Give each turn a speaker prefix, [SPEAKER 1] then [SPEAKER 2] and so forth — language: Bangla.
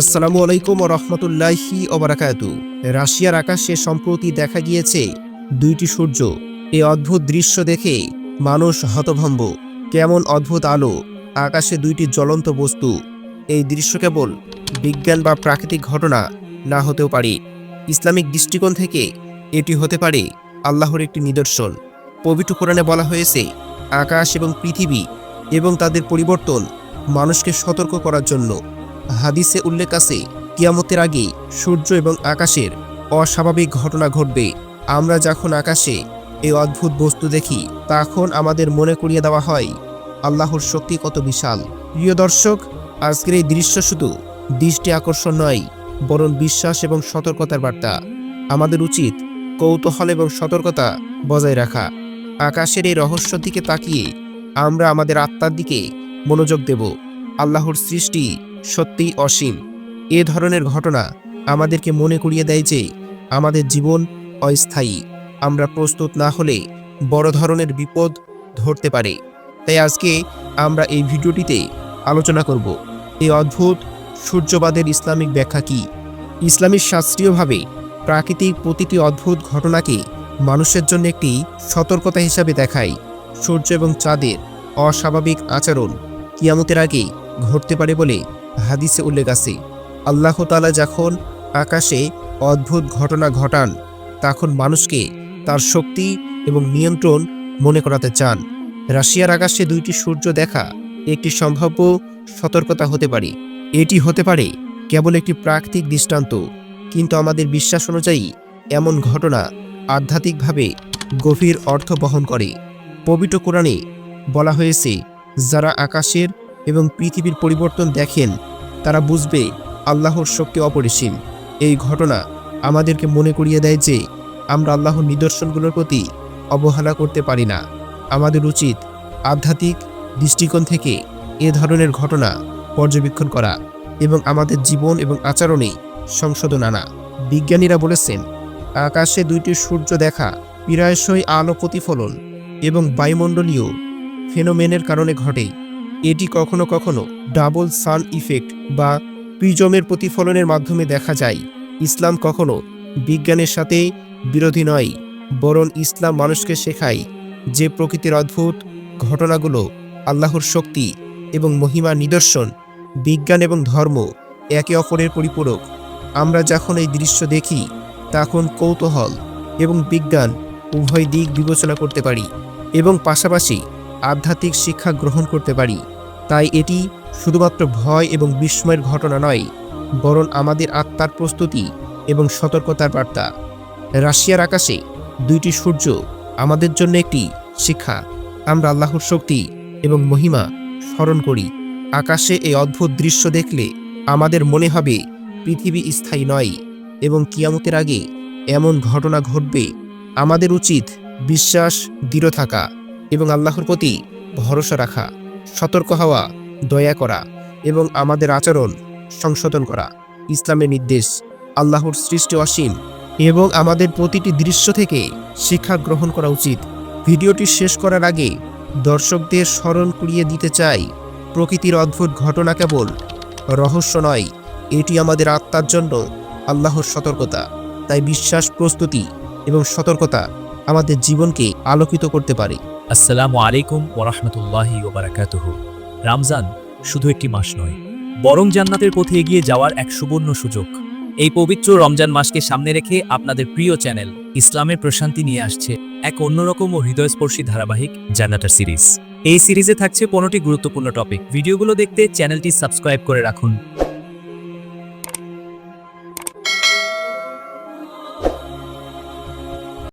[SPEAKER 1] আসসালামু আলাইকুম ও রহমতুল্লাহি ওবরাকাতু রাশিয়ার আকাশে সম্প্রতি দেখা গিয়েছে দুইটি সূর্য। এই অদ্ভুত দৃশ্য দেখে মানুষ হতভম্ব। কেমন অদ্ভুত আলো, আকাশে দুইটি জ্বলন্ত বস্তু। এই দৃশ্য কেবল বিজ্ঞান বা প্রাকৃতিক ঘটনা না হতেও পারে। ইসলামিক দৃষ্টিকোণ থেকে এটি হতে পারে আল্লাহর একটি নিদর্শন। পবিত্র কোরআনে বলা হয়েছে, আকাশ এবং পৃথিবী এবং তাদের পরিবর্তন মানুষকে সতর্ক করার জন্য। হাদিসে উল্লেখ আছে, কিয়ামতের আগে সূর্য এবং আকাশের অস্বাভাবিক ঘটনা ঘটবে। আমরা যখন আকাশে এই অদ্ভুত বস্তু দেখি, তখন আমাদের মনে করিয়ে দেওয়া হয়, আল্লাহর শক্তি কত বিশাল। প্রিয় দর্শক, আজকের এই দৃশ্য শুধু দৃষ্টি আকর্ষণ নয়, বরং বিশ্বাস এবং সতর্কতার বার্তা। আমাদের উচিত কৌতূহল এবং সতর্কতা বজায় রাখা। আকাশের এই রহস্য দিকে তাকিয়ে আমরা আমাদের আত্মার দিকে মনোযোগ দেব। আল্লাহর সৃষ্টি সত্যিই অসীম। এ ধরনের ঘটনা আমাদেরকে মনে করিয়ে দেয় যে আমাদের জীবন অস্থায়ী। আমরা প্রস্তুত না হলে বড় ধরনের বিপদ ধরতে পারে। তাই আজকে আমরা এই ভিডিওটিতে আলোচনা করব, এই অদ্ভুত সূর্যবাদের ইসলামিক ব্যাখ্যা কি? ইসলামিক শাস্ত্রীয়ভাবে প্রাকৃতিক প্রতিটি অদ্ভুত ঘটনাকে মানুষের জন্য একটি সতর্কতা হিসাবে দেখায় সূর্য এবং চাঁদের অস্বাভাবিক আচরণ। কিয়ামতের আগে ঘটতে পারে বলে হাদিসে উল্লেখ আছে। আল্লাহ তালা যখন আকাশে অদ্ভুত ঘটনা ঘটান, তখন মানুষকে তার শক্তি এবং নিয়ন্ত্রণ মনে করাতে চান। রাশিয়ার আকাশে দুইটি সূর্য দেখা একটি সম্ভাব্য সতর্কতা হতে পারে। এটি হতে পারে কেবল একটি প্রাকৃতিক দৃষ্টান্ত, কিন্তু আমাদের বিশ্বাস অনুযায়ী এমন ঘটনা আধ্যাত্মিকভাবে গভীর অর্থ বহন করে। পবিত্র কোরআনে বলা হয়েছে, যারা আকাশের এবং পৃথিবীর পরিবর্তন দেখেন, তারা বুঝবে আল্লাহর শক্তি অপরিসীম। এই ঘটনা আমাদেরকে মনে করিয়ে দেয় যে আমরা আল্লাহর নিদর্শনগুলোর প্রতি অবহেলা করতে পারি না। আমাদের উচিত আধ্যাত্মিক দৃষ্টিকোণ থেকে এ ধরনের ঘটনা পর্যবেক্ষণ করা এবং আমাদের জীবন এবং আচরণে সংশোধন আনা। বিজ্ঞানীরা বলেছেন, আকাশে দুইটি সূর্য দেখা প্রায়শই আলো প্রতিফলন এবং বায়ুমণ্ডলীয় ফেনোমেনের কারণে ঘটে। এটি কখনো কখনো ডাবল সান ইফেক্ট বা প্রিজমের প্রতিফলনের মাধ্যমে দেখা যায়। ইসলাম কখনো বিজ্ঞানের সাথে বিরোধী নয়, বরং ইসলাম মানুষকে শেখায় যে প্রকৃতির অদ্ভুত ঘটনাগুলো আল্লাহর শক্তি এবং মহিমা নিদর্শন, বিজ্ঞান এবং ধর্ম একে অপরের পরিপূরক। আমরা যখন এই দৃশ্য দেখি, তখন কৌতূহল এবং বিজ্ঞান উভয় দিক বিবেচনা করতে পারি এবং পাশাপাশি আধ্যাত্মিক শিক্ষা গ্রহণ করতে পারি। তাই এটি শুধুমাত্র ভয় এবং বিস্ময়ের ঘটনা নয়, বরং আমাদের আত্মার প্রস্তুতি এবং সতর্কতার বার্তা। রাশিয়ার আকাশে দুইটি সূর্য আমাদের জন্য একটি শিক্ষা আমরা আল্লাহর শক্তি এবং মহিমা স্মরণ করি। আকাশে এই অদ্ভুত দৃশ্য দেখলে আমাদের মনে হবে পৃথিবী স্থায়ী নয় এবং কিয়ামতের আগে এমন ঘটনা ঘটবে। আমাদের উচিত বিশ্বাস, দৃঢ় থাকা এবং আল্লাহর প্রতি ভরসা রাখা। সতর্ক হওয়া, দয়া করা এবং আমাদের আচরণ সংশোধন করা। ইসলামের নির্দেশ, আল্লাহর সৃষ্টি অসীম এবং আমাদের প্রতিটি দৃশ্য থেকে শিক্ষা গ্রহণ করা উচিত। ভিডিওটি শেষ করার আগে দর্শকদের স্মরণ করিয়ে দিতে চাই, প্রকৃতির অদ্ভুত ঘটনা কেবল রহস্য নয়, এটি আমাদের আত্মার জন্য আল্লাহর সতর্কতা। তাই বিশ্বাস, প্রস্তুতি এবং সতর্কতা আমাদের জীবনকে আলোকিত করতে পারে।
[SPEAKER 2] আসসালামু আলাইকুম ওরহমতুল্লাহি ওবারাকাতুহু রমজান শুধু একটি মাস নয়, বরং জান্নাতের পথে এগিয়ে যাওয়ার এক সুবর্ণ সুযোগ। এই পবিত্র রমজান মাসকে সামনে রেখে আপনাদের প্রিয় চ্যানেল ইসলামের প্রশান্তি নিয়ে আসছে এক অন্যরকম ও হৃদয়স্পর্শী ধারাবাহিক জান্নাটার সিরিজ। এই সিরিজে থাকছে পনেরোটি গুরুত্বপূর্ণ টপিক। ভিডিওগুলো দেখতে চ্যানেলটি সাবস্ক্রাইব করে রাখুন।